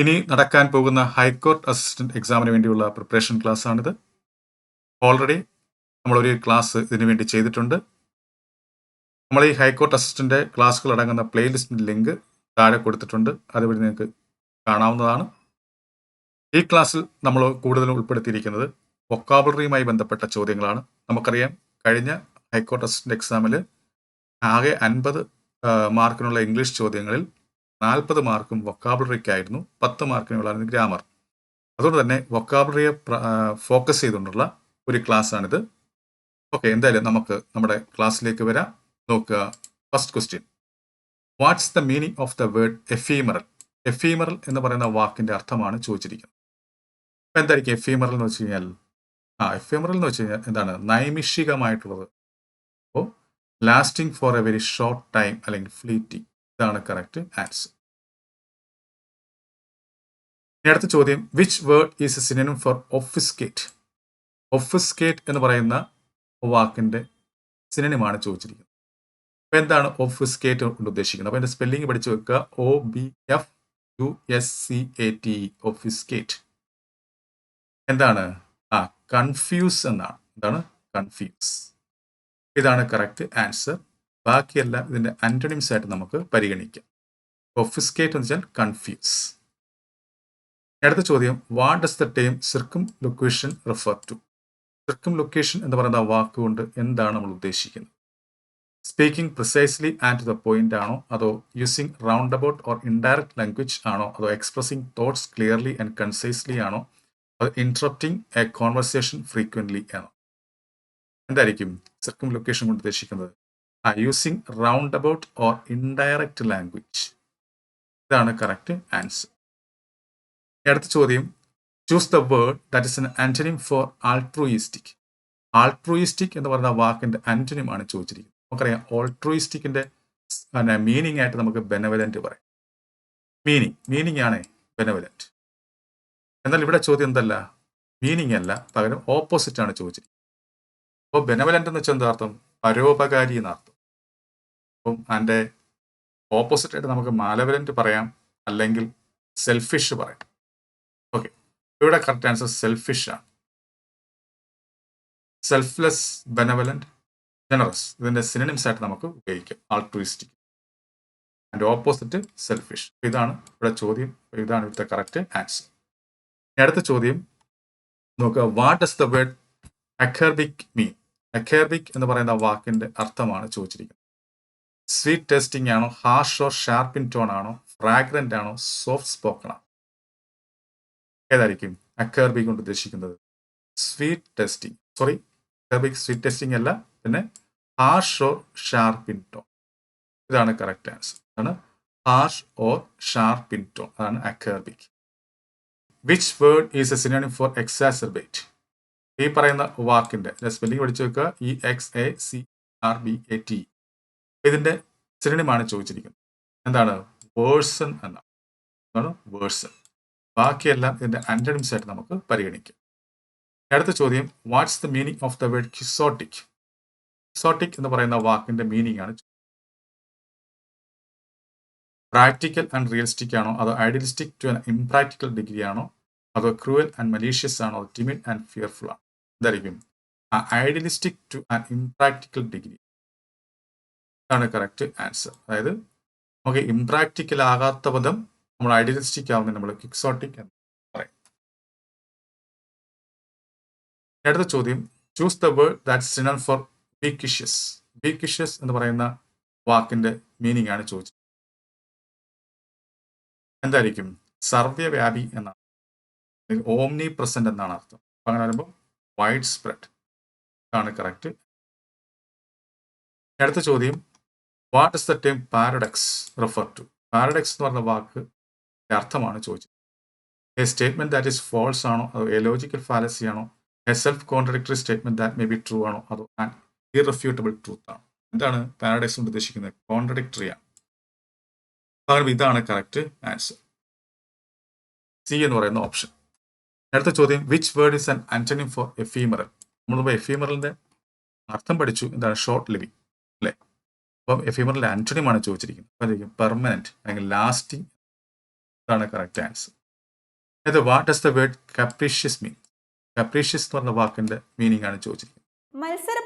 ഇനി നടക്കാൻ പോകുന്ന ഹൈക്കോർട്ട് അസിസ്റ്റന്റ് എക്സാമിന് വേണ്ടിയുള്ള പ്രിപ്പറേഷൻ ക്ലാസ് ആണിത് ഓൾറെഡി ഒരു ക്ലാസ് ഇതിനു വേണ്ടി ചെയ്തിട്ടുണ്ട്. നമ്മൾ ഈ ഹൈക്കോർട്ട് അസിസ്റ്റന്റ് ക്ലാസ്സുകൾ അടങ്ങുന്ന പ്ലേലിസ്റ്റിന്റെ ലിങ്ക് താഴെ കൊടുത്തിട്ടുണ്ട്. അതുവഴി നിങ്ങൾക്ക് കാണാവുന്നതാണ്. ഈ ക്ലാസ്സിൽ നമ്മൾ കൂടുതലും ഉൾപ്പെടുത്തിയിരിക്കുന്നത് വൊക്കാബുലറിയുമായി ബന്ധപ്പെട്ട ചോദ്യങ്ങളാണ്. നമുക്കറിയാം കഴിഞ്ഞ ഹൈക്കോർട്ട് അസിസ്റ്റന്റ് എക്സാമിൽ ആകെ അൻപത് മാർക്കിനുള്ള ഇംഗ്ലീഷ് ചോദ്യങ്ങളിൽ നാൽപ്പത് മാർക്കും വൊക്കാബുലറിക്കായിരുന്നു പത്ത് മാർക്കിനുള്ളായിരുന്നു ഗ്രാമർ. അതുകൊണ്ട് തന്നെ വൊക്കാബുലറിയെ ഫോക്കസ് ചെയ്തുകൊണ്ടുള്ള ഒരു ക്ലാസ് ആണിത് ഓക്കെ എന്തായാലും നമുക്ക് നമ്മുടെ ക്ലാസ്സിലേക്ക് വരാം. നോക്കുക first question. What's the meaning of the word ephemeral? Ephemeral എന്ന് പറയുന്ന വാക്കിന്റെ അർത്ഥമാണ് ചോദിച്ചിരിക്കുന്നത്. അപ്പൊ എന്തായിരിക്കും എഫീമറൽ എന്ന് വെച്ച് കഴിഞ്ഞാൽ? ആ എഫീമറൽ എന്ന് വെച്ച് കഴിഞ്ഞാൽ എന്താണ്? നൈമിഷികമായിട്ടുള്ളത്. അപ്പോൾ lasting for a very short time അല്ലെങ്കിൽ ഫ്ലീറ്റിംഗ്. ഇതാണ് കറക്റ്റ് ആൻസർ അടുത്ത ചോദ്യം which word is a synonym for obfuscate obfuscate എന്ന് പറയുന്ന വാക്കിന്റെ സിനിമമാണ് ചോദിച്ചിരിക്കുന്നത്. അപ്പൊ എന്താണ് ഒഫിസ്കേറ്റ് കൊണ്ട് ഉദ്ദേശിക്കുന്നത്? അപ്പൊ എന്റെ സ്പെല്ലിംഗ് പഠിച്ചു വെക്കുക. O B F U S C A T obfuscate എന്താണ്? ആ കൺഫ്യൂസ് എന്നാണ്. എന്താണ്? കൺഫ്യൂസ് ഇതാണ് കറക്റ്റ് ആൻസർ ബാക്കിയെല്ലാം ഇതിന്റെ ആന്റണിംസ് ആയിട്ട് നമുക്ക് പരിഗണിക്കാം. ഒഫിസ്കേറ്റ് എന്ന് വെച്ചാൽ കൺഫ്യൂസ് അടുത്ത ചോദ്യം what does the term circumlocution refer to circumlocution എന്ന് പറയുന്ന വാക്കുകൊണ്ട് എന്താണ് നമ്മൾ ഉദ്ദേശിക്കുന്നത്? Speaking precisely and to the point ആണോ? അതോ using roundabout or indirect language ആണോ? അതോ expressing thoughts clearly and concisely ആണോ? അതോ ഇൻട്രപ്റ്റിംഗ് എ കോൺവെർസേഷൻ ഫ്രീക്വന്റ്ലി ആണോ? എന്തായിരിക്കും സിർക്കും ലൊക്കേഷൻ കൊണ്ട് ഉദ്ദേശിക്കുന്നത്? Using roundabout or indirect language ഇതാണ് കറക്റ്റ് ആൻസർ അടുത്ത ചോദ്യം. Choose the word that is an antonym for altruistic altruistic എന്ന് പറയുന്ന വാക്കിന്റെ ആന്റണിം ആണ് ചോദിച്ചിരിക്കുന്നത്. നമുക്കറിയാം ഓൾട്രൂയിസ്റ്റിക്കിന്റെ മീനിങ് ആയിട്ട് നമുക്ക് ബെനവലന്റ് പറയാം. മീനിങ് മീനിങ് ആണ് ബെനവലന്റ് എന്നാൽ ഇവിടെ ചോദ്യം എന്തല്ല? മീനിങ് അല്ല പകരം ഓപ്പോസിറ്റ് ആണ് ചോദിച്ചിരിക്കുന്നത്. അപ്പോൾ ബെനവലന്റ് എന്ന് വെച്ചാൽ എന്താർത്ഥം പരോപകാരി എന്നർത്ഥം. അപ്പം അതിന്റെ ഓപ്പോസിറ്റ് ആയിട്ട് നമുക്ക് മാലവലന്റ് പറയാം അല്ലെങ്കിൽ സെൽഫിഷ് പറയാം. ഓക്കെ ഇവിടെ കറക്റ്റ് ആൻസർ സെൽഫിഷ് ആണ്. സെൽഫ്ലെസ് ബെനവലന്റ് ജനറസ് ഇതിന്റെ സിനിമസ് ആയിട്ട് നമുക്ക് ഉപയോഗിക്കാം. ആൾട്രൂയിസ്റ്റിക് ആൻഡ് ഓപ്പോസിറ്റ് സെൽഫിഷ് ഇതാണ് ഇവിടെ ചോദ്യം. ഇതാണ് ഇവിടുത്തെ കറക്റ്റ് ആൻസർ അടുത്ത ചോദ്യം. നോക്കുക. What is the word acerbic mean acerbic എന്ന് പറയുന്ന വാക്കിന്റെ അർത്ഥമാണ് ചോദിച്ചിരിക്കുന്നത്. സ്വീറ്റ് ടെസ്റ്റിംഗ് ആണോ? Harsh or sharp in tone ആണോ? ഫ്രാഗ്രന്റ് ആണോ? സോഫ്റ്റ് സ്പോക്കൺ ആണോ? ഏതായിരിക്കും? അക്കേർബി കൊണ്ട് ഉദ്ദേശിക്കുന്നത്. Sweet tasting sorry acerbic sweet tasting അല്ല പിന്നെ harsh or sharp in tone ഇതാണ് കറക്റ്റ് ആൻസർ ആണ് harsh or sharp in tone അതാണ് acerbic which word is a synonym for exacerbate ഈ പറയുന്ന വാക്കിന്റെ സ്പെല്ലിംഗ് പഠിച്ചു വെക്കുക. E X A C R B A T ഇതിന്റെ ശ്രേണിമാണ് ചോദിച്ചിരിക്കുന്നത്. എന്താണ്? വേഴ്സൺ എന്നാണ്. വേഴ്സൺ ബാക്കിയെല്ലാം ഇതിന്റെ ആന്റണിംസ് ആയിട്ട് നമുക്ക് പരിഗണിക്കാം. അടുത്ത ചോദ്യം what's the meaning of the word quixotic quixotic എന്ന് പറയുന്ന വാക്കിന്റെ മീനിങ് ആണ് പ്രാക്ടിക്കൽ ആൻഡ് റിയലിസ്റ്റിക് ആണോ? അതോ idealistic to an impractical degree ആണോ? അതോ ക്രൂവൽ ആൻഡ് മലീഷ്യസ് ആണോ? ടിമിഡ് ആൻഡ് ഫിയർഫുൾ ആണോ? എന്തായിരിക്കും idealistic to an impractical degree ഇതാണ് കറക്റ്റ് ആൻസർ അതായത് നമുക്ക് ഇംപ്രാക്ടിക്കൽ ആകാത്ത പദം നമ്മൾ ഐഡിയലിസ്റ്റിക് ആവുന്ന നമ്മൾ കിക്സോട്ടിക് എന്ന് പറയും. അടുത്ത ചോദ്യം choose the word that synonym for perspicacious perspicacious എന്ന് പറയുന്ന വാക്കിന്റെ മീനിങ് ആണ് ചോദിച്ചത്. എന്തായിരിക്കും? സർവവ്യാപി എന്നാണ്. ഓംനി പ്രസന്റ് എന്നാണ് അർത്ഥം. അപ്പൊ അങ്ങനെ വരുമ്പോൾ വൈഡ് സ്പ്രെഡ് ആണ് കറക്റ്റ് അടുത്ത ചോദ്യം what is the term paradox refer to paradox എന്ന് പറഞ്ഞ വാക്ക് അർത്ഥമാണ് ചോദിച്ചത്. A statement that is false ആണോ? അതോ എ ലോജിക്കൽ ഫാലസി ആണോ? A self contradictory statement that may be true ആണോ? അതോ ആൻ ഇറഫ്യൂട്ടബിൾ ട്രൂത്ത് ആണോ? എന്താണ് പാരഡക്സ് കൊണ്ട് ഉദ്ദേശിക്കുന്നത്? കോൺട്രഡിക്ടറി ആണ്. പകരം ഇതാണ് കറക്റ്റ് ആൻസർ സി എന്ന് പറയുന്ന ഓപ്ഷൻ അടുത്ത ചോദ്യം which word is an antonym for ephemeral നമ്മളിപ്പോൾ എഫീമറലിന്റെ അർത്ഥം പഠിച്ചു. എന്താണ് ഷോർട്ട് ലിവിങ് അപ്പം എഫീമറിന്റെ ആന്റണിയുമാണ് ചോദിച്ചിരിക്കുന്നത്. അപ്പം പെർമനന്റ് അല്ലെങ്കിൽ ലാസ്റ്റിംഗ് ഇതാണ് കറക്റ്റ് ആൻസർ അതായത് what does the word capricious mean capricious എന്ന് പറഞ്ഞ വാക്കിന്റെ മീനിങ് ആണ് ചോദിച്ചിരിക്കുന്നത്. മത്സര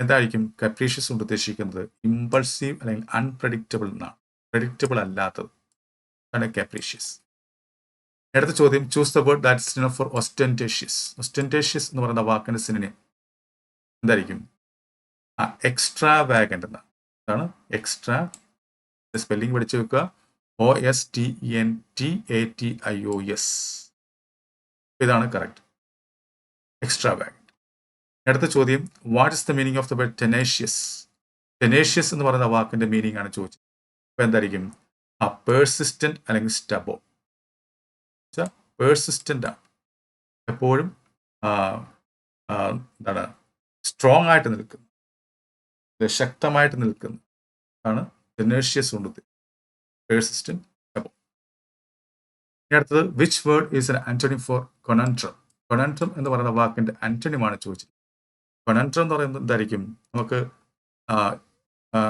എന്തായിരിക്കും കപ്രീഷ്യസ് കൊണ്ട് ഉദ്ദേശിക്കുന്നത് ഇമ്പൾസീവ് അല്ലെങ്കിൽ അൺപ്രഡിക്റ്റബിൾ എന്നാണ്. പ്രഡിക്റ്റബിൾ അല്ലാത്തത്. അതാണ് കപ്രീഷ്യസ് അടുത്ത ചോദ്യം choose the word that synonym for ostentatious ostentatious എന്ന് പറയുന്ന വാക്കിന് സിനിമ എന്തായിരിക്കും? ആ എക്സ്ട്രാ വാഗന്റ് എന്നാണ്. അതാണ് എക്സ്ട്രാ സ്പെല്ലിംഗ് പഠിച്ചു വെക്കുക. O S T N T A T I O S ഇതാണ് കറക്റ്റ് എക്സ്ട്രാ വാഗന്റ് അടുത്ത ചോദ്യം what is the meaning of the word tenacious tenacious എന്ന് പറയുന്ന വാക്കിന്റെ മീനിങ് ആണ് ചോദിച്ചത്. അപ്പൊ എന്തായിരിക്കും? ആ പേഴ്സിസ്റ്റന്റ് അല്ലെങ്കിൽ സ്റ്റബോ പേഴ്സിസ്റ്റന്റ് ആണ്. എപ്പോഴും എന്താണ്? സ്ട്രോങ് ആയിട്ട് നിൽക്കുന്നു. ശക്തമായിട്ട് നിൽക്കുന്നു. ആണ് ടെനേഷ്യസ് കൊണ്ട് പേഴ്സിസ്റ്റന്റ് സ്റ്റബോ അടുത്തത് which word is antonym for conundrum conundrum എന്ന് പറയുന്ന വാക്കിന്റെ ആന്റണിയുമാണ് ചോദിച്ചത്. കൊണൻട്രം എന്ന് പറയുന്നത് എന്തായിരിക്കും? നമുക്ക്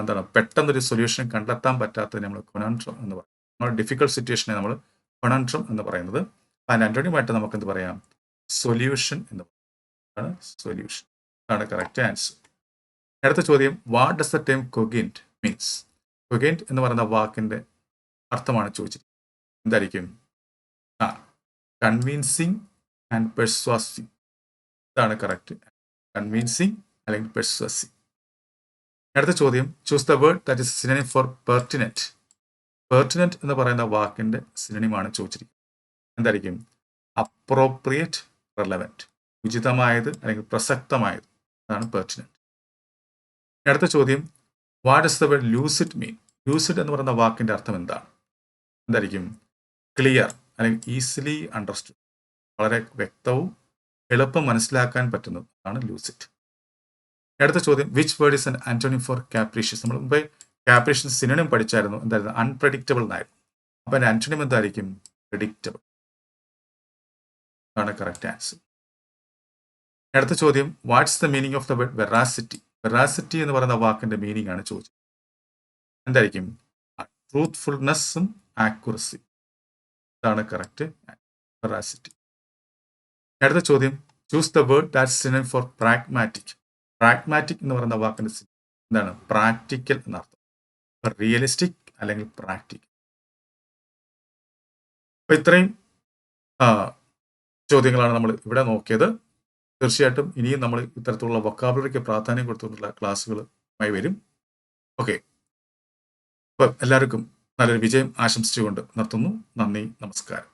എന്താണ് പെട്ടെന്നൊരു സൊല്യൂഷൻ കണ്ടെത്താൻ പറ്റാത്തത് നമ്മൾ കൊണൻട്രം എന്ന് പറയും. നമ്മുടെ ഡിഫിക്കൽട്ട് സിറ്റുവേഷനെ നമ്മൾ കൊണൻട്രം എന്ന് പറയുന്നത്. അതിന് ആന്റണിയുമായിട്ട് നമുക്ക് എന്ത് പറയാം? സൊല്യൂഷൻ എന്ന് പറയും. സൊല്യൂഷൻ അതാണ് കറക്റ്റ് ആൻസർ അടുത്ത ചോദ്യം what does the term cogent means cogent എന്ന് പറയുന്ന വാക്കിന്റെ അർത്ഥമാണ് ചോദിച്ചിരിക്കുന്നത്. എന്തായിരിക്കും? ആ കൺവിൻസിങ് ആൻഡ് പെർസ്വാസിങ് ഇതാണ് കറക്റ്റ് കൺവിൻസിങ് അല്ലെങ്കിൽ പെർസ്വസിങ് അടുത്ത ചോദ്യം choose the word that is synonym for pertinent pertinent എന്ന് പറയുന്ന വാക്കിന്റെ സിനനിമാണ് ചോദിച്ചിരിക്കുന്നത്. എന്തായിരിക്കും? അപ്രോപ്രിയേറ്റ് റെലവന്റ് ഉചിതമായത് അല്ലെങ്കിൽ പ്രസക്തമായത്. അതാണ് പെർട്ടിനറ്റ് അടുത്ത ചോദ്യം what is the word lucid mean lucid എന്ന് പറയുന്ന വാക്കിന്റെ അർത്ഥം എന്താണ്? എന്തായിരിക്കും? ക്ലിയർ അല്ലെങ്കിൽ ഈസിലി അണ്ടർസ്റ്റുഡ് വളരെ വ്യക്തവും എളുപ്പം മനസ്സിലാക്കാൻ പറ്റുന്നതാണ് ലൂസിറ്റ് അടുത്ത ചോദ്യം which word is an antonym for capricious നമ്മൾ മുമ്പേ കാപ്രീഷ്യസ് സിനിമ പഠിച്ചായിരുന്നു. എന്തായിരുന്നു? അൺപ്രഡിക്റ്റബിൾ എന്നായിരുന്നു. അപ്പൊ അതിന്റെ ആന്റോണിം എന്തായിരിക്കും? പ്രഡിക്റ്റബിൾ ആണ് കറക്റ്റ് ആൻസർ അടുത്ത ചോദ്യം what's the meaning of the word veracity veracity എന്ന് പറയുന്ന വാക്കിന്റെ മീനിങ് ആണ് ചോദിച്ചത്. എന്തായിരിക്കും? ട്രൂത്ത്ഫുൾനെസ്സും ആക്യുറസി ഇതാണ് കറക്റ്റ് വെറാസിറ്റി അടുത്ത ചോദ്യം. Choose the word that synonym for pragmatic pragmatic എന്ന് പറയുന്ന വാക്കിന്റെ എന്താണ്? പ്രാക്ടിക്കൽ എന്നർത്ഥം റിയലിസ്റ്റിക് അല്ലെങ്കിൽ പ്രാക്ടിക്കൽ അപ്പൊ ഇത്രയും ചോദ്യങ്ങളാണ് നമ്മൾ ഇവിടെ നോക്കിയത്. തീർച്ചയായിട്ടും ഇനിയും നമ്മൾ ഇത്തരത്തിലുള്ള വൊക്കാബുലറിക്ക് പ്രാധാന്യം കൊടുത്തുകൊണ്ടുള്ള ക്ലാസ്സുകളുമായി വരും. ഓക്കെ അപ്പൊ എല്ലാവർക്കും നല്ലൊരു വിജയം ആശംസിച്ചുകൊണ്ട് നിർത്തുന്നു. നന്ദി നമസ്കാരം.